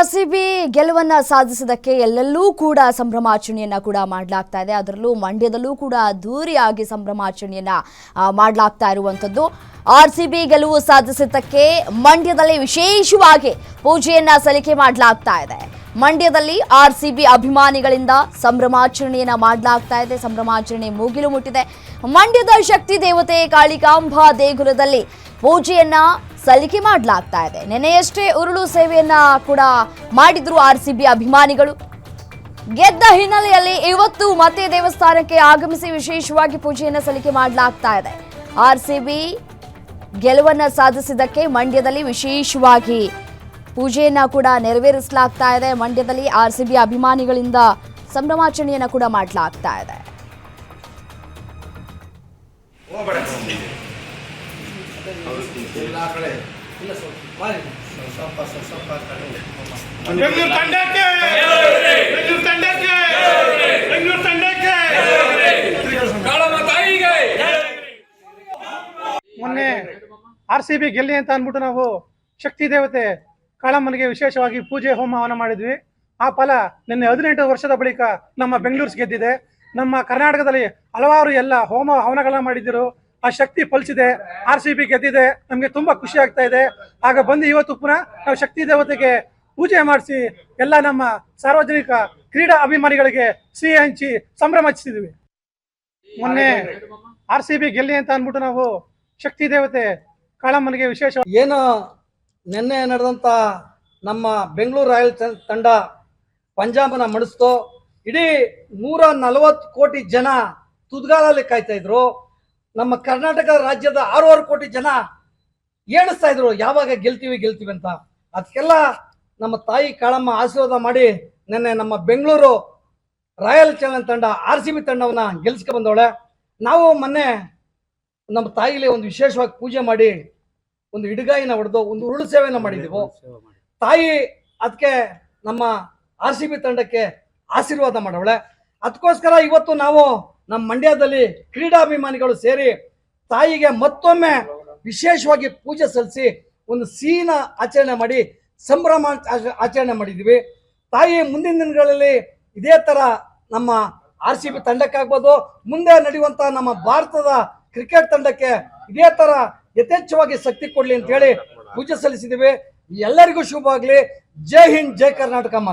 R C B ಗೆಲುವನ್ನ ಸಾಧಿಸದಕ್ಕೆ ಎಲ್ಲೆಲ್ಲೂ ಕೂಡ ಸಂಭ್ರಮಾಚರಣೆಯನ್ನ ಕೂಡ ಮಾಡಲಾಗ್ತಾ ಇದೆ. ಅದರಲ್ಲೂ ಮಂಡ್ಯದಲ್ಲೂ ಕೂಡ ಅದ್ದೂರಿಯಾಗಿ ಸಂಭ್ರಮಾಚರಣೆಯನ್ನ ಮಾಡಲಾಗ್ತಾ ಇರುವಂಥದ್ದು. ಆರ್ ಸಿ ಬಿ ಗೆಲುವು ಸಾಧಿಸಿದ್ದಕ್ಕೆ ಮಂಡ್ಯದಲ್ಲಿ ವಿಶೇಷವಾಗಿ ಪೂಜೆಯನ್ನ ಸಲ್ಲಿಕೆ ಮಾಡಲಾಗ್ತಾ ಇದೆ. ಮಂಡ್ಯದಲ್ಲಿ ಆರ್ ಸಿ ಬಿ ಅಭಿಮಾನಿಗಳಿಂದ ಸಂಭ್ರಮಾಚರಣೆಯನ್ನ ಮಾಡಲಾಗ್ತಾ ಇದೆ. ಸಂಭ್ರಮಾಚರಣೆ ಮುಗಿಲು ಮುಟ್ಟಿದೆ. ಮಂಡ್ಯದ ಶಕ್ತಿ ದೇವತೆ ಕಾಳಿಕಾಂಬಾ ದೇಗುಲದಲ್ಲಿ ಪೂಜೆಯನ್ನ ಸಲ್ಲಿಕೆ ಮಾಡಲಾಗ್ತಾ ಇದೆ. ನೆನೆಯಷ್ಟೇ ಉರುಳು ಸೇವೆಯನ್ನ ಕೂಡ ಮಾಡಿದ್ರು ಆರ್ ಸಿ ಅಭಿಮಾನಿಗಳು. ಗೆದ್ದ ಹಿನ್ನೆಲೆಯಲ್ಲಿ ಇವತ್ತು ಮತ್ತೆ ದೇವಸ್ಥಾನಕ್ಕೆ ಆಗಮಿಸಿ ವಿಶೇಷವಾಗಿ ಪೂಜೆಯನ್ನ ಸಲ್ಲಿಕೆ ಮಾಡಲಾಗ್ತಾ ಇದೆ. ಆರ್ ಸಿ ಬಿ ಗೆಲುವನ್ನ ಸಾಧಿಸಿದ್ದಕ್ಕೆ ಮಂಡ್ಯದಲ್ಲಿ ವಿಶೇಷವಾಗಿ ಪೂಜೆಯನ್ನ ಕೂಡ ನೆರವೇರಿಸಲಾಗ್ತಾ ಇದೆ. ಮಂಡ್ಯದಲ್ಲಿ ಆರ್ ಸಿ ಬಿ ಅಭಿಮಾನಿಗಳಿಂದ ಸಂಭ್ರಮಾಚರಣೆಯನ್ನ ಕೂಡ ಮಾಡಲಾಗ್ತಾ ಇದೆ. ಮೊನ್ನೆ ಆರ್ ಸಿ ಬಿ ಗೆಲ್ಲಿ ಅಂತ ಅಂದ್ಬಿಟ್ಟು ನಾವು ಶಕ್ತಿ ದೇವತೆ ಕಾಳಮ್ಮನಿಗೆ ವಿಶೇಷವಾಗಿ ಪೂಜೆ ಹೋಮ ಹವನ ಮಾಡಿದ್ವಿ. ಆ ಫಲ ನಿನ್ನೆ ಹದಿನೆಂಟು ವರ್ಷದ ಬಳಿಕ ನಮ್ಮ ಬೆಂಗಳೂರು ಗೆದ್ದಿದೆ. ನಮ್ಮ ಕರ್ನಾಟಕದಲ್ಲಿ ಹಲವಾರು ಎಲ್ಲ ಹೋಮ ಹವನಗಳನ್ನ ಮಾಡಿದ್ರು ಆ ಶಕ್ತಿ ಫಲಿಸಿದೆ ಆರ್ ಸಿ ಬಿ ಗೆದ್ದಿದೆ, ನಮಗೆ ತುಂಬಾ ಖುಷಿ ಆಗ್ತಾ ಇದೆ. ಆಗ ಬಂದು ಇವತ್ತು ಪುನಃ ನಾವು ಶಕ್ತಿ ದೇವತೆಗೆ ಪೂಜೆ ಮಾಡಿಸಿ ಎಲ್ಲ ನಮ್ಮ ಸಾರ್ವಜನಿಕ ಕ್ರೀಡಾ ಅಭಿಮಾನಿಗಳಿಗೆ ಸಿಹಿ ಹಂಚಿ ಸಂಭ್ರಮಿಸಿದ್ವಿ. ಮೊನ್ನೆ ಆರ್ ಸಿ ಬಿ ಗೆಲ್ಲಿ ಅಂತ ಅಂದ್ಬಿಟ್ಟು ನಾವು ಶಕ್ತಿ ದೇವತೆ ಕಾಳಮ್ಮನಿಗೆ ವಿಶೇಷ ಏನು ನಿನ್ನೆ ನಡೆದಂಥ ನಮ್ಮ ಬೆಂಗಳೂರು ರಾಯಲ್ ತಂಡ ಪಂಜಾಬನ ಮಣಿಸ್ತು ಇಡೀ ನೂರ ನಲವತ್ತು ಕೋಟಿ ಜನ ತುದ್ಗಾಲಲ್ಲಿ ಕಾಯ್ತಾ ಇದ್ರು. ನಮ್ಮ ಕರ್ನಾಟಕ ರಾಜ್ಯದ ಆರೂವರೆ ಕೋಟಿ ಜನ ಏಣಿಸ್ತಾ ಇದ್ರು ಯಾವಾಗ ಗೆಲ್ತೀವಿ ಗೆಲ್ತೀವಿ ಅಂತ. ಅದಕ್ಕೆಲ್ಲ ನಮ್ಮ ತಾಯಿ ಕಾಳಮ್ಮ ಆಶೀರ್ವಾದ ಮಾಡಿ ನಿನ್ನೆ ನಮ್ಮ ಬೆಂಗಳೂರು ರಾಯಲ್ ಚಾಲೆಂಜ್ ತಂಡ ಆರ್ ಸಿ ಬಿ ತಂಡವನ್ನು ಗೆಲ್ಸ್ಕೊ ಬಂದವಳೆ. ನಾವು ಮೊನ್ನೆ ನಮ್ಮ ತಾಯಿಲಿ ಒಂದು ವಿಶೇಷವಾಗಿ ಪೂಜೆ ಮಾಡಿ ಒಂದು ಹಿಡಗಾಯಿನ ಹೊಡೆದು ಒಂದು ಉರುಳು ಸೇವೆನ ಮಾಡಿದೆವು. ತಾಯಿ ಅದಕ್ಕೆ ನಮ್ಮ ಆರ್ ಸಿ ಬಿ ತಂಡಕ್ಕೆ ಆಶೀರ್ವಾದ ಮಾಡವಳೆ. ಅದಕ್ಕೋಸ್ಕರ ಇವತ್ತು ನಾವು ನಮ್ಮ ಮಂಡ್ಯದಲ್ಲಿ ಕ್ರೀಡಾಭಿಮಾನಿಗಳು ಸೇರಿ ತಾಯಿಗೆ ಮತ್ತೊಮ್ಮೆ ವಿಶೇಷವಾಗಿ ಪೂಜೆ ಸಲ್ಲಿಸಿ ಒಂದು ಸಿಹಿನ ಆಚರಣೆ ಮಾಡಿ, ಸಂಭ್ರಮ ಆಚ- ಆಚರಣೆ ಮಾಡಿದ್ವಿ. ತಾಯಿ ಮುಂದಿನ ದಿನಗಳಲ್ಲಿ ಇದೇ ತರ ನಮ್ಮ ಆರ್ ಸಿ ಬಿ ತಂಡಕ್ಕಾಗ್ಬೋದು ಮುಂದೆ ನಡೆಯುವಂಥ ನಮ್ಮ ಭಾರತದ ಕ್ರಿಕೆಟ್ ತಂಡಕ್ಕೆ ಇದೇ ತರ ಯಥೇಚ್ಛವಾಗಿ ಶಕ್ತಿ ಕೊಡ್ಲಿ ಅಂತ ಹೇಳಿ ಪೂಜೆ ಸಲ್ಲಿಸಿದ್ದೀವಿ ಎಲ್ಲರಿಗೂ ಶುಭವಾಗ್ಲಿ ಜೈ ಹಿಂದ್, ಜೈ ಕರ್ನಾಟಕ